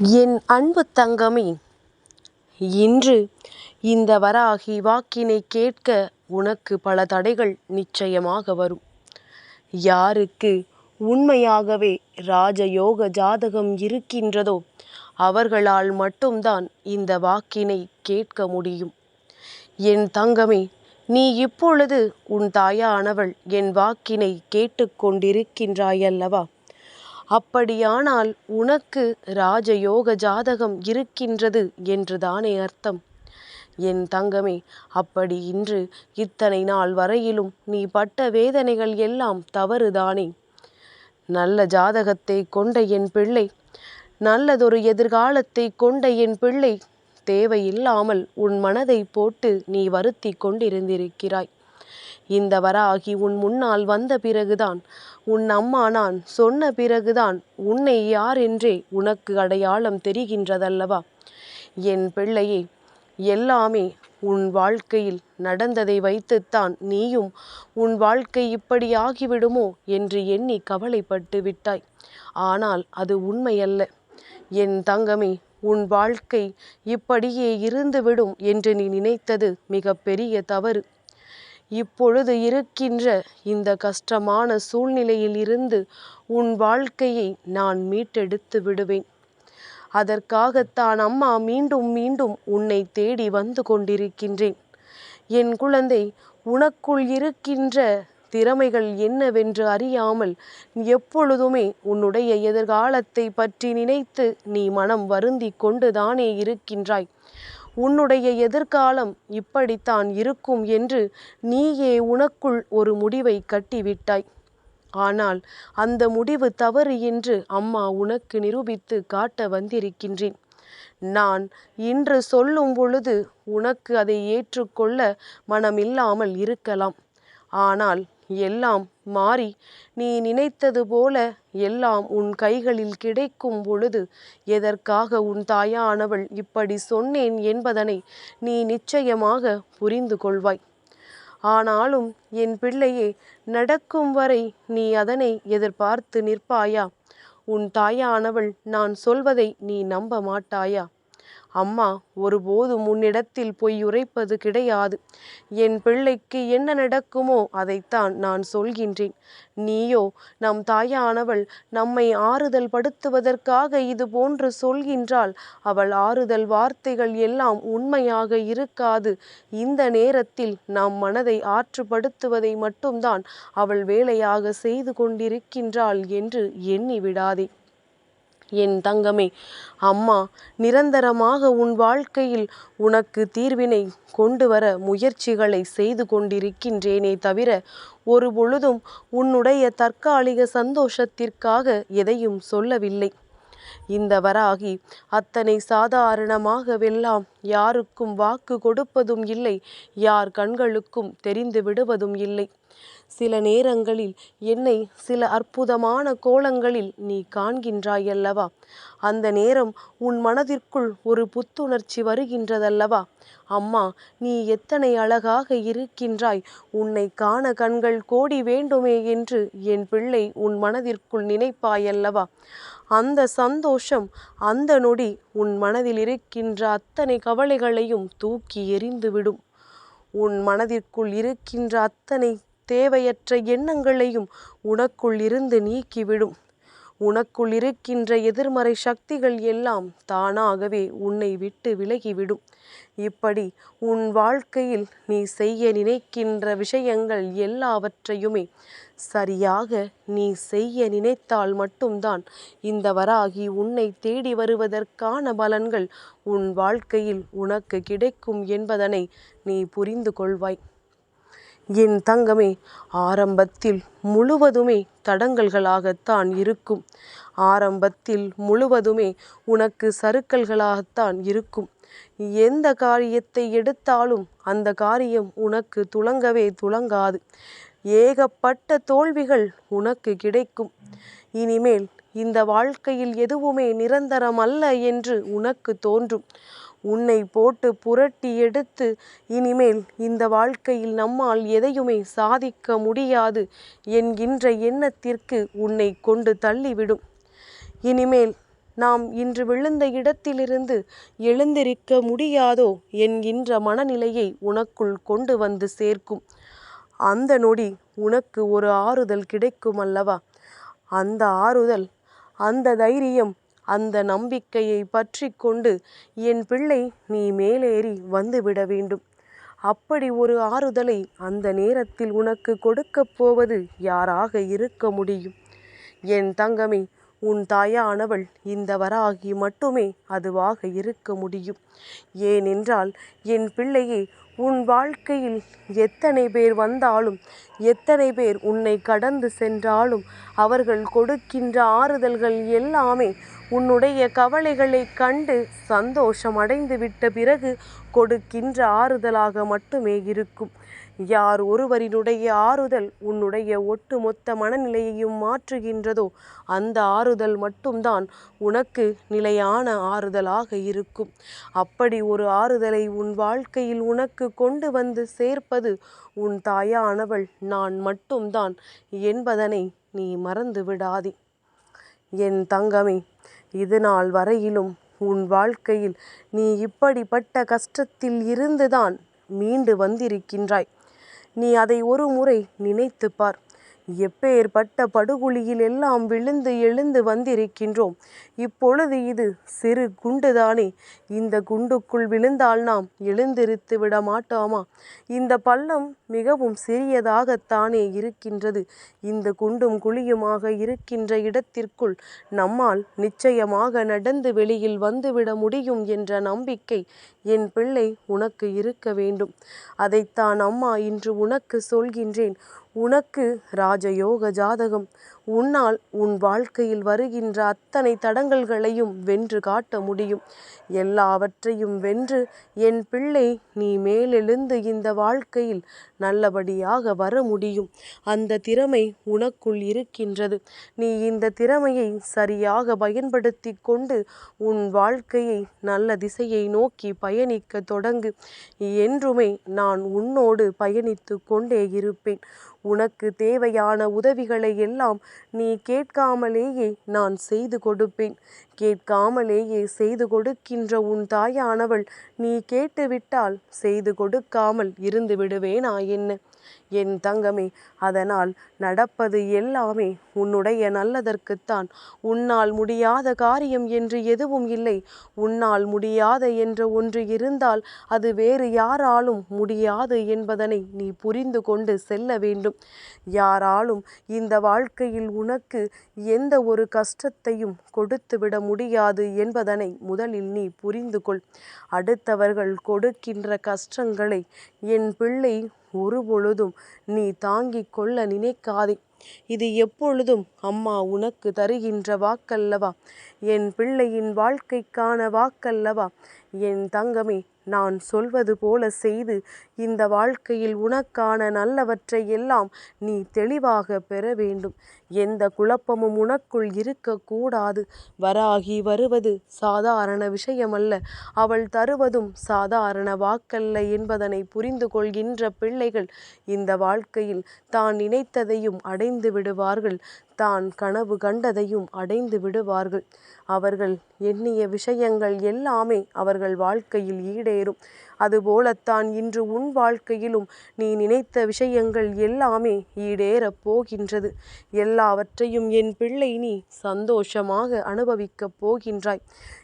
என் அன்பு தங்கமே இன்று இந்த வராகி வாக்கினை கேட்க உனக்கு பல தடைகள் நிச்சயமாக வரும். யாருக்கு உண்மையாகவே ராஜயோக ஜாதகம் இருக்கின்றதோ அவர்களால் மட்டும்தான் இந்த வாக்கினை கேட்க முடியும். என் தங்கமே நீ இப்பொழுது உன் தாயானவள் என் வாக்கினை கேட்டுக்கொண்டிருக்கின்றாயல்லவா? அப்படியானால் உனக்கு ராஜயோக ஜாதகம் இருக்கின்றது என்றுதானே அர்த்தம். என் தங்கமே அப்படி இன்று இத்தனை நாள் வரையிலும் நீ பட்ட வேதனைகள் எல்லாம் தவறுதானே. நல்ல ஜாதகத்தை கொண்ட என் பிள்ளை நல்லதொரு எதிர்காலத்தை கொண்ட என் பிள்ளை தேவையில்லாமல் உன் மனதை போட்டு நீ வருத்தி கொண்டிருந்திருக்கிறாய். இந்த வராகி உன் முன்னால் வந்த பிறகுதான். உன் அம்மா நான் சொன்ன பிறகுதான் உன்னை யார் என்றே உனக்கு அடையாளம் தெரிகின்றதல்லவா? என் பிள்ளையே எல்லாமே உன் வாழ்க்கையில் நடந்ததை வைத்துத்தான் நீயும் உன் வாழ்க்கை இப்படி ஆகிவிடுமோ என்று எண்ணி கவலைப்பட்டு விட்டாய். ஆனால் அது உண்மையல்ல. என் தங்கமே உன் வாழ்க்கை இப்படியே இருந்துவிடும் என்று நீ நினைத்தது மிகப்பெரிய தவறு. இப்பொழுது இருக்கின்ற இந்த கஷ்டமான சூழ்நிலையில் இருந்து உன் வாழ்க்கையை நான் மீட்டெடுத்து விடுவேன். அதற்காகத்தான் அம்மா மீண்டும் மீண்டும் உன்னை தேடி வந்து கொண்டிருக்கின்றேன். என் குழந்தை உனக்குள் இருக்கின்ற திறமைகள் என்னவென்று அறியாமல் எப்பொழுதுமே உன்னுடைய எதிர்காலத்தை பற்றி நினைத்து நீ மனம் வருந்தி கொண்டுதானே இருக்கின்றாய். உன்னுடைய எதிர்காலம் இப்படித்தான் இருக்கும் என்று நீயே உனக்குள் ஒரு முடிவை கட்டிவிட்டாய். ஆனால் அந்த முடிவு தவறு என்று அம்மா உனக்கு நிரூபித்து காட்ட வந்திருக்கின்றேன். நான் இன்று சொல்லும் பொழுது உனக்கு அதை ஏற்றுக்கொள்ள மனமில்லாமல் இருக்கலாம். ஆனால் எல்லாம் மாறி நீ நினைத்தது போல எல்லாம் உன் கைகளில் கிடைக்கும் பொழுது எதற்காக உன் தாயானவள் இப்படி சொன்னேன் என்பதனை நீ நிச்சயமாக புரிந்து கொள்வாய். ஆனாலும் என் பிள்ளையே நடக்கும் வரை நீ அதனை எதிர்பார்த்து நிற்பாயா? உன் தாயானவள் நான் சொல்வதை நீ நம்ப மாட்டாயா? அம்மா ஒருபோதும் உன்னிடத்தில் பொய் உரைப்பது கிடையாது. என் பிள்ளைக்கு என்ன நடக்குமோ அதைத்தான் நான் சொல்கின்றேன். நீயோ நம் தாயானவள் நம்மை ஆறுதல் படுத்துவதற்காக இது போன்று சொல்கின்றாள். அவள் ஆறுதல் வார்த்தைகள் எல்லாம் உண்மையாக இருக்காது. இந்த நேரத்தில் நம் மனதை ஆற்றுப்படுத்துவதை மட்டும்தான் அவள் வேலையாக செய்து கொண்டிருக்கின்றாள் என்று எண்ணி விடாதே. என் தங்கமே அம்மா நிரந்தரமாக உன் வாழ்க்கையில் உனக்கு தீர்வினை கொண்டு வர முயற்சிகளை செய்து கொண்டிருக்கின்றேனே தவிர ஒரு பொழுதும் உன்னுடைய தற்காலிக சந்தோஷத்திற்காக எதையும் சொல்லவில்லை. இந்த வராகி அத்தனை சாதாரணமாகவெல்லாம் யாருக்கும் வாக்கு கொடுப்பதும் இல்லை யார் கண்களுக்கும் தெரிந்து விடுவதும் இல்லை. சில நேரங்களில் என்னை சில அற்புதமான கோலங்களில் நீ காண்கின்றாயல்லவா? அந்த நேரம் உன் மனதிற்குள் ஒரு புத்துணர்ச்சி வருகின்றதல்லவா? அம்மா நீ எத்தனை அழகாக இருக்கின்றாய். உன்னை காண கண்கள் கோடி வேண்டுமே என்று என் பிள்ளை உன் மனதிற்குள் நினைப்பாயல்லவா? அந்த சந்தோஷம் அந்த நொடி உன் மனதில் இருக்கின்ற அத்தனை கவலைகளையும் தூக்கி எறிந்துவிடும். உன் மனதிற்குள் இருக்கின்ற அத்தனை தேவையற்ற எண்ணங்களையும் உனக்குள் இருந்து நீக்கிவிடும். உனக்குள் இருக்கின்ற எதிர்மறை சக்திகள் எல்லாம் தானாகவே உன்னை விட்டு விலகிவிடும். இப்படி உன் வாழ்க்கையில் நீ செய்ய நினைக்கின்ற விஷயங்கள் எல்லாவற்றையுமே சரியாக நீ செய்ய நினைத்தால் மட்டும்தான் இந்த வராகி உன்னை தேடி வருவதற்கான பலன்கள் உன் வாழ்க்கையில் உனக்கு கிடைக்கும் என்பதனை நீ புரிந்து கொள்வாய். என் தங்கமே ஆரம்பத்தில் முழுவதுமே தடங்கல்களாகத்தான் இருக்கும். ஆரம்பத்தில் முழுவதுமே உனக்கு சறுக்கல்களாகத்தான் இருக்கும். எந்த காரியத்தை எடுத்தாலும் அந்த காரியம் உனக்கு துளங்கவே துளங்காது. ஏகப்பட்ட தோல்விகள் உனக்கு கிடைக்கும். இனிமேல் இந்த வாழ்க்கையில் எதுவுமே நிரந்தரம் அல்ல என்று உனக்கு தோன்றும். உன்னை போட்டு புரட்டி எடுத்து இனிமேல் இந்த வாழ்க்கையில் நம்மால் எதையுமே சாதிக்க முடியாது என்கின்ற எண்ணத்திற்கு உன்னை கொண்டு தள்ளிவிடும். இனிமேல் நாம் இன்று விழுந்த இடத்திலிருந்து எழுந்திருக்க முடியாதோ என்கின்ற மனநிலையை உனக்குள் கொண்டு வந்து சேர்க்கும். அந்த நொடி உனக்கு ஒரு ஆறுதல் கிடைக்கும் அல்லவா அந்த ஆறுதல் அந்த தைரியம் அந்த நம்பிக்கையை பற்றி கொண்டு என் பிள்ளை நீ மேலேறி வந்துவிட வேண்டும். அப்படி ஒரு ஆறுதலை அந்த நேரத்தில் உனக்கு கொடுக்கப் போவது யாராக இருக்க முடியும்? என் தங்கமே உன் தாயானவள் இந்த வராகி மட்டுமே அதுவாக இருக்க முடியும். ஏனென்றால் என் பிள்ளையே உன் வாழ்க்கையில் எத்தனை பேர் வந்தாலும் எத்தனை பேர் உன்னை கடந்து சென்றாலும் அவர்கள் கொடுக்கின்ற ஆறுதல்கள் எல்லாமே உன்னுடைய கவலைகளை கண்டு சந்தோஷம் அடைந்து விட்ட பிறகு கொடுக்கின்ற ஆறுதலாக மட்டுமே இருக்கும். யார் ஒருவரினுடைய ஆறுதல் உன்னுடைய ஒட்டுமொத்த மனநிலையையும் மாற்றுகின்றதோ அந்த ஆறுதல் மட்டும்தான் உனக்கு நிலையான ஆறுதலாக இருக்கும். அப்படி ஒரு ஆறுதலை உன் வாழ்க்கையில் உனக்கு கொண்டு வந்து சேர்ப்பது உன் தாயானவள் நான் மட்டும்தான் என்பதனை நீ மறந்து விடாதே. என் தங்கமே இது நாள் வரையிலும் உன் வாழ்க்கையில் நீ இப்படிப்பட்ட கஷ்டத்தில் இருந்துதான் மீண்டு வந்திருக்கின்றாய். நீ அதை ஒரு முறை நினைத்து பார் எப்பேற்பட்ட படுகுழியில் எல்லாம் விழுந்து எழுந்து வந்திருக்கின்றோம். இப்பொழுது இது சிறு குண்டுதானே? இந்த குண்டுக்குள் விழுந்தால் நாம் எழுந்திருத்து விட மாட்டோமா? இந்த பள்ளம் மிகவும் சிறியதாகத்தானே இருக்கின்றது. இந்த குண்டும் குழியுமாக இருக்கின்ற இடத்திற்குள் நம்மால் நிச்சயமாக நடந்து வெளியில் வந்துவிட முடியும் என்ற நம்பிக்கை என் பிள்ளை உனக்கு இருக்க வேண்டும். அதைத்தான் அம்மா இன்று உனக்கு சொல்கின்றேன். உனக்கு ராஜயோக ஜாதகம் உன்னால் உன் வாழ்க்கையில் வருகின்ற அத்தனை தடங்கல்களையும் வென்று காட்ட முடியும். எல்லாவற்றையும் வென்று என் பிள்ளை நீ மேலெழுந்து இந்த வாழ்க்கையில் நல்லபடியாக வர முடியும். அந்த திறமை உனக்குள் இருக்கின்றது. நீ இந்த திறமையை சரியாக பயன்படுத்தி கொண்டு உன் வாழ்க்கையை நல்ல திசையை நோக்கி பயணிக்க தொடங்கு. என்றுமே நான் உன்னோடு பயணித்து கொண்டே இருப்பேன். உனக்கு தேவையான உதவிகளை எல்லாம் நீ கேட்காமலேயே நான் செய்து கொடுப்பேன். கேட்காமலேயே செய்து கொடுக்கின்ற உன் தாயானவள் நீ கேட்டுவிட்டால் செய்து கொடுக்காமல் இருந்து விடுவேனா என்ன? என் தங்கமே அதனால் நடப்பது எல்லாமே உன்னுடைய நல்லதற்குத்தான். உன்னால் முடியாத காரியம் என்று எதுவும் இல்லை. உன்னால் முடியாத என்ற ஒன்று இருந்தால் அது வேறு யாராலும் முடியாது என்பதனை நீ புரிந்து கொண்டு செல்ல வேண்டும். யாராலும் இந்த வாழ்க்கையில் உனக்கு எந்த ஒரு கஷ்டத்தையும் கொடுத்துவிட முடியாது என்பதனை முதலில் நீ புரிந்து கொள். அடுத்தவர்கள் கொடுக்கின்ற கஷ்டங்களை என் பிள்ளை ஒரு பொழுதும் நீ தாங்கிக் கொள்ள நினைக்காதே. இது எப்பொழுதும் அம்மா உனக்கு தருகின்ற வாக்கல்லவா? என் பிள்ளையின் வாழ்க்கைக்கான வாக்கல்லவா? என் தங்கமே நான் சொல்வது போல செய்து இந்த வாழ்க்கையில் உனக்கான நல்லவற்றை எல்லாம் நீ தெளிவாக பெற வேண்டும். எந்த குழப்பமும் உனக்குள் இருக்கக்கூடாது. வராகி வருவது சாதாரண விஷயமல்ல. அவள் தருவதும் சாதாரண வாக்கல்ல என்பதனை புரிந்து கொள்கின்ற பிள்ளைகள் இந்த வாழ்க்கையில் தான் நினைத்ததையும் அடைந்து விடுவார்கள். தான் கனவு கண்டதையும் அடைந்து விடுவார்கள். அவர்கள் எண்ணிய விஷயங்கள் எல்லாமே அவர்கள் வாழ்க்கையில் ஈடேறும். அதுபோலத்தான் இன்று உன் வாழ்க்கையிலும் நீ நினைத்த விஷயங்கள் எல்லாமே ஈடேறப் போகின்றது. எல்லாவற்றையும் என் பிள்ளை நீ சந்தோஷமாக அனுபவிக்கப் போகின்றாய்.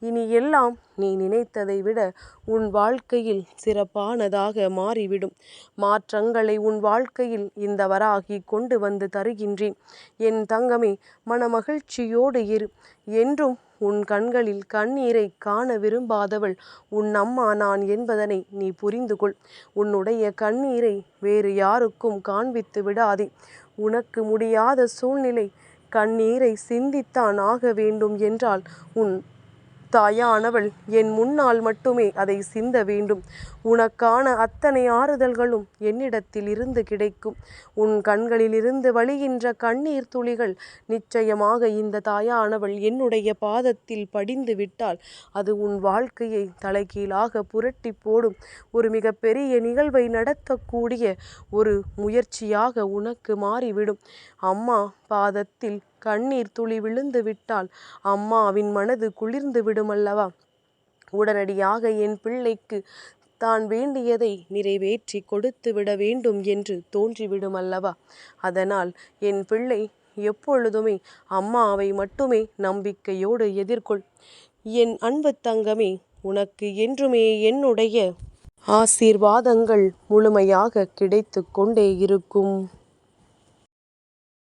இனி எல்லாம் நீ நினைத்ததை விட உன் வாழ்க்கையில் சிறப்பானதாக மாறிவிடும். மாற்றங்களை உன் வாழ்க்கையில் இந்த வராகி கொண்டு வந்து தருகின்றேன். என் தங்கமே மனமகிழ்ச்சியோடு இரு. என்றும் உன் கண்களில் கண்ணீரை காண விரும்பாதவள் உன் அம்மா நான் என்பதனை நீ புரிந்து கொள் உன்னுடைய கண்ணீரை வேறு யாருக்கும் காண்பித்து விடாதே. உனக்கு முடியாத சூழ்நிலை கண்ணீரை சிந்தித்தான் ஆக வேண்டும் என்றால் உன் தாயானவள் என் முன்னால் மட்டுமே அதை சிந்த வேண்டும். உனக்கான அத்தனை ஆறுதல்களும் என்னிடத்தில் இருந்து கிடைக்கும். உன் கண்களிலிருந்து வழிகின்ற கண்ணீர் துளிகள் நிச்சயமாக இந்த தாயானவள் என்னுடைய பாதத்தில் படிந்து விட்டால் அது உன் வாழ்க்கையை தலைகீழாக புரட்டி போடும். ஒரு மிகப்பெரிய நிகழ்வை நடத்தக்கூடிய ஒரு முயற்சியாக உனக்கு மாறிவிடும். அம்மா பாதத்தில் கண்ணீர் துளி விழுந்து விட்டால் அம்மாவின் மனது குளிர்ந்து விடுமல்லவா உடனடியாக என் பிள்ளைக்கு தான் வேண்டியதை நிறைவேற்றி கொடுத்து விட வேண்டும் என்று தோன்றிவிடும் அல்லவா அதனால் என் பிள்ளை எப்பொழுதுமே அம்மாவை மட்டுமே நம்பிக்கையோடு எதிர்கொள். என் அன்பு தங்கமே உனக்கு என்றுமே என்னுடைய ஆசீர்வாதங்கள் முழுமையாக கிடைத்து கொண்டே இருக்கும்.